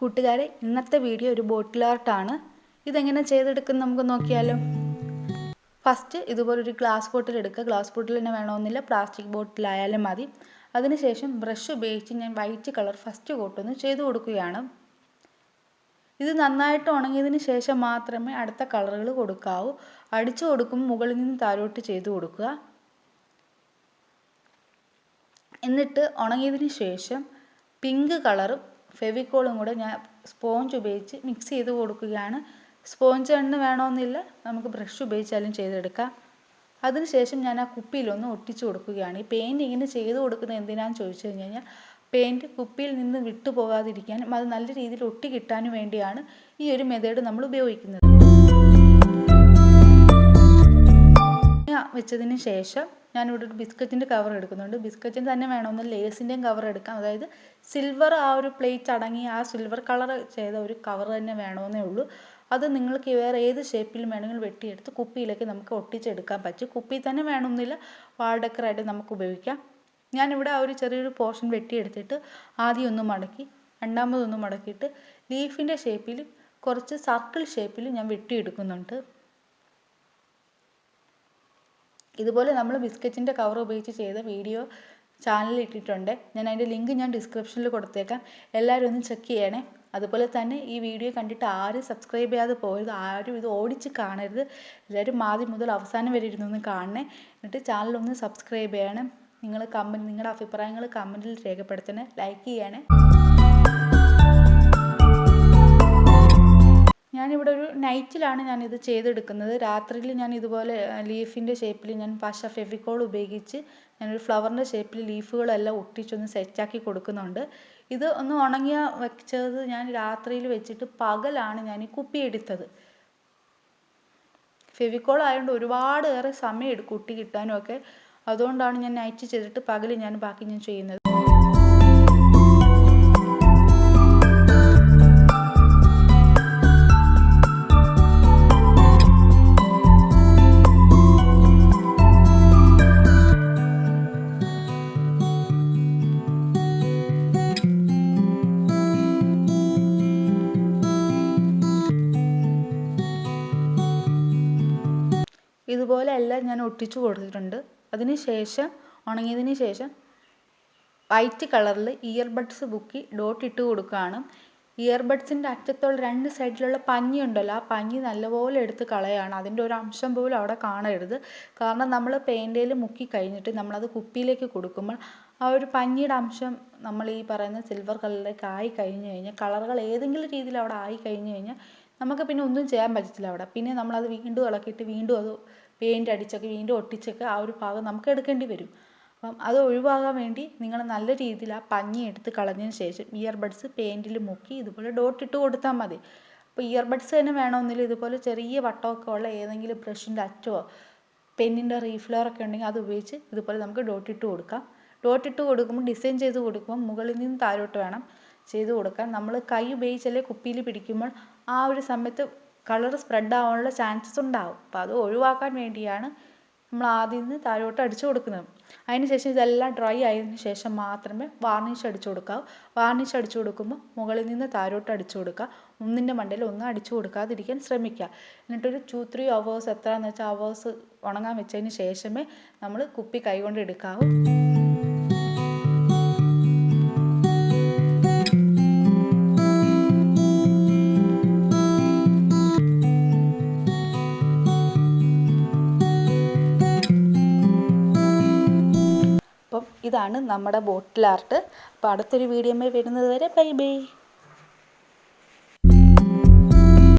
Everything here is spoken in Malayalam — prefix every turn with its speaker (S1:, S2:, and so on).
S1: കൂട്ടുകാരെ ഇന്നത്തെ വീഡിയോ ഒരു ബോട്ടിൽ ആർട്ടാണ്. ഇതെങ്ങനെ ചെയ്തെടുക്കുന്ന നമുക്ക് നോക്കിയാലോ. ഫസ്റ്റ് ഇതുപോലൊരു ഗ്ലാസ് ബോട്ടിൽ എടുക്കുക. ഗ്ലാസ് ബോട്ടിൽ തന്നെ വേണമെന്നില്ല പ്ലാസ്റ്റിക് ബോട്ടിലായാലും മതി. അതിനുശേഷം ബ്രഷ് ഉപയോഗിച്ച് ഞാൻ വൈറ്റ് കളർ ഫസ്റ്റ് കോട്ടൊന്ന് ചെയ്തു കൊടുക്കുകയാണ്. ഇത് നന്നായിട്ട് ഉണങ്ങിയതിന് ശേഷം മാത്രമേ അടുത്ത കളറുകൾ കൊടുക്കാവൂ. അടിച്ചു കൊടുക്കുമ്പോൾ മുകളിൽ നിന്ന് താരോട്ട് ചെയ്തു കൊടുക്കുക. എന്നിട്ട് ഉണങ്ങിയതിന് ശേഷം പിങ്ക് കളറും ഫെവിക്കോളും കൂടെ ഞാൻ സ്പോഞ്ച് ഉപയോഗിച്ച് മിക്സ് ചെയ്ത് കൊടുക്കുകയാണ്. സ്പോഞ്ച് എണ്ണ വേണമെന്നില്ല നമുക്ക് ബ്രഷ് ഉപയോഗിച്ചാലും ചെയ്തെടുക്കാം. അതിനുശേഷം ഞാൻ ആ കുപ്പിയിലൊന്ന് ഒട്ടിച്ചു കൊടുക്കുകയാണ്. ഈ പെയിന്റ് ഇങ്ങനെ ചെയ്ത് കൊടുക്കുന്നത് എന്തിനാന്ന് ചോദിച്ചു കഴിഞ്ഞ് കഴിഞ്ഞാൽ പെയിന്റ് കുപ്പിയിൽ നിന്ന് വിട്ടു പോകാതിരിക്കാനും അത് നല്ല രീതിയിൽ ഒട്ടി കിട്ടാനും വേണ്ടിയാണ് ഈ ഒരു മെത്തേഡ് നമ്മൾ ഉപയോഗിക്കുന്നത്. വെച്ചതിന് ശേഷം ഞാനിവിടെ ഒരു ബിസ്ക്കറ്റിന്റെ കവർ എടുക്കുന്നുണ്ട്. ബിസ്ക്കറ്റിന് തന്നെ വേണമെന്ന് ലേസിന്റെയും കവർ എടുക്കാം. അതായത് സിൽവർ ആ ഒരു പ്ലേറ്റ് അടങ്ങി ആ സിൽവർ കളർ ചെയ്ത ഒരു കവർ തന്നെ വേണമെന്നേ ഉള്ളൂ. അത് നിങ്ങൾക്ക് വേറെ ഏത് ഷേപ്പിൽ വേണമെങ്കിലും വെട്ടിയെടുത്ത് കുപ്പിയിലേക്ക് നമുക്ക് ഒട്ടിച്ചെടുക്കാൻ പറ്റും. കുപ്പി തന്നെ വേണമെന്നില്ല വാൾ ഡെക്കറായിട്ട് നമുക്ക് ഉപയോഗിക്കാം. ഞാനിവിടെ ആ ഒരു ചെറിയൊരു പോർഷൻ വെട്ടിയെടുത്തിട്ട് ആദ്യം ഒന്ന് മടക്കി രണ്ടാമതൊന്ന് മടക്കിയിട്ട് ലീഫിന്റെ ഷേപ്പിൽ കുറച്ച് സർക്കിൾ ഷേപ്പിൽ ഞാൻ വെട്ടിയെടുക്കുന്നുണ്ട്. ഇതുപോലെ നമ്മൾ ബിസ്ക്കറ്റിന്റെ കവർ ഉപയോഗിച്ച് ചെയ്ത വീഡിയോ ചാനലിൽ ഇട്ടിട്ടുണ്ട്. ഞാൻ അതിന്റെ ലിങ്ക് ഞാൻ ഡിസ്ക്രിപ്ഷനിൽ കൊടുത്തേക്കാം. എല്ലാവരും ഒന്ന് ചെക്ക് ചെയ്യണേ. അതുപോലെ തന്നെ ഈ വീഡിയോ കണ്ടിട്ട് ആരും സബ്സ്ക്രൈബ് ചെയ്യാതെ പോയത് ആരും ഇത് ഓടിച്ച് കാണരുത്. എല്ലാവരും ആദ്യം മുതൽ അവസാനം വരെ ഇരുന്നൊന്ന് കാണണേ. എന്നിട്ട് ചാനലൊന്ന് സബ്സ്ക്രൈബ് ചെയ്യണം. നിങ്ങൾ കമന്റ് നിങ്ങളുടെ അഭിപ്രായങ്ങൾ കമന്റിൽ രേഖപ്പെടുത്തണേ. ലൈക്ക് ചെയ്യണേ. നൈറ്റിലാണ് ഞാനിത് ചെയ്തെടുക്കുന്നത്. രാത്രിയിൽ ഞാൻ ഇതുപോലെ ലീഫിന്റെ ഷേപ്പിൽ ഞാൻ പശ ഫെവിക്കോൾ ഉപയോഗിച്ച് ഞാനൊരു ഫ്ലവറിന്റെ ഷേപ്പിൽ ലീഫുകളെല്ലാം ഒട്ടിച്ചൊന്ന് സെറ്റാക്കി കൊടുക്കുന്നുണ്ട്. ഇത് ഒന്ന് ഉണങ്ങിയ വെച്ചത് ഞാൻ രാത്രിയിൽ വെച്ചിട്ട് പകലാണ് ഞാൻ ഈ കുപ്പി എടുത്തത്. ഫെവിക്കോൾ ആയതുകൊണ്ട് ഒരുപാട് ഏറെ സമയം എടുക്കും കുട്ടി കിട്ടാനും ഒക്കെ അതുകൊണ്ടാണ് ഞാൻ നൈറ്റ് ചെയ്തിട്ട് പകൽ ഞാൻ ബാക്കി ഞാൻ ചെയ്യുന്നത്. ഇതുപോലെ എല്ലാം ഞാൻ ഒട്ടിച്ചു കൊടുത്തിട്ടുണ്ട്. അതിന് ശേഷം ഉണങ്ങിയതിന് ശേഷം വൈറ്റ് കളറിൽ ഇയർബഡ്സ് ബുക്കി ഡോട്ട് ഇട്ട് കൊടുക്കുകയാണ്. ഇയർബഡ്സിന്റെ അറ്റത്തുള്ള രണ്ട് സൈഡിലുള്ള പഞ്ഞി ഉണ്ടല്ലോ ആ പഞ്ഞി നല്ലപോലെ എടുത്ത് കളയാണ്. അതിന്റെ ഒരു അംശം പോലും അവിടെ കാണരുത്. കാരണം നമ്മൾ പേന്റയിൽ മുക്കി കഴിഞ്ഞിട്ട് നമ്മളത് കുപ്പിയിലേക്ക് കൊടുക്കുമ്പോൾ ആ ഒരു പഞ്ഞിയുടെ അംശം നമ്മൾ ഈ പറയുന്ന സിൽവർ കളറിലേക്ക് ആയി കഴിഞ്ഞ് കഴിഞ്ഞാൽ കളറുകൾ ഏതെങ്കിലും രീതിയിൽ അവിടെ ആയി കഴിഞ്ഞ് കഴിഞ്ഞാൽ നമുക്ക് പിന്നെ ഒന്നും ചെയ്യാൻ പറ്റത്തില്ല അവിടെ. പിന്നെ നമ്മളത് വീണ്ടും ഇളക്കിയിട്ട് വീണ്ടും അത് പെയിന്റ് അടിച്ചൊക്കെ വീണ്ടും ഒട്ടിച്ചൊക്കെ ആ ഒരു ഭാഗം നമുക്ക് എടുക്കേണ്ടി വരും. അപ്പം അത് ഒഴിവാകാൻ വേണ്ടി നിങ്ങൾ നല്ല രീതിയിൽ ആ പഞ്ഞി എടുത്ത് കളഞ്ഞതിന് ശേഷം ഇയർബഡ്സ് പെയിന്റിൽ മുക്കി ഇതുപോലെ ഡോട്ട് ഇട്ട് കൊടുത്താൽ മതി. അപ്പോൾ ഇയർബഡ്സ് തന്നെ വേണമെന്നില്ല. ഇതുപോലെ ചെറിയ വട്ടമൊക്കെ ഉള്ള ഏതെങ്കിലും ബ്രഷിന്റെ അറ്റമോ പെന്നിന്റെ ഒക്കെ ഉണ്ടെങ്കിൽ അത് ഉപയോഗിച്ച് ഇതുപോലെ നമുക്ക് ഡോട്ട് ഇട്ട് കൊടുക്കാം. ഡോട്ട് ഇട്ട് കൊടുക്കുമ്പോൾ ഡിസൈൻ ചെയ്ത് കൊടുക്കുമ്പോൾ മുകളിൽ നിന്ന് താഴോട്ട് വേണം. ചെയ്ത് കൊടുക്കാൻ നമ്മൾ കൈ ഉപയോഗിച്ചല്ലേ കുപ്പിയിൽ പിടിക്കുമ്പോൾ ആ ഒരു സമയത്ത് കളർ സ്പ്രെഡ് ആവാനുള്ള ചാൻസസ് ഉണ്ടാവും. അപ്പോൾ അത് ഒഴിവാക്കാൻ വേണ്ടിയാണ് നമ്മൾ ആദ്യം നിന്ന് താഴോട്ട് അടിച്ചു കൊടുക്കുന്നത്. അതിന് ശേഷം ഇതെല്ലാം ഡ്രൈ ആയതിനു ശേഷം മാത്രമേ വാർണിഷ് അടിച്ചു കൊടുക്കാവൂ. വാർണിഷ് അടിച്ചു കൊടുക്കുമ്പോൾ മുകളിൽ നിന്ന് താഴോട്ട് അടിച്ചു കൊടുക്കുക. ഒന്നിന്റെ മണ്ടയിൽ ഒന്നും അടിച്ചു കൊടുക്കാതിരിക്കാൻ ശ്രമിക്കുക. എന്നിട്ടൊരു ടു ത്രീ അവേഴ്സ് എത്രയെന്ന് വെച്ചാൽ അവേഴ്സ് ഉണങ്ങാൻ വെച്ചതിന് ശേഷമേ നമ്മൾ കുപ്പി കൈകൊണ്ട് എടുക്കാവൂ. ഇതാണ് നമ്മുടെ ബോട്ടിൽ ആർട്ട്. അപ്പോൾ അടുത്തൊരു വീഡിയോ വരുന്നത് വരെ ബൈ ബൈ.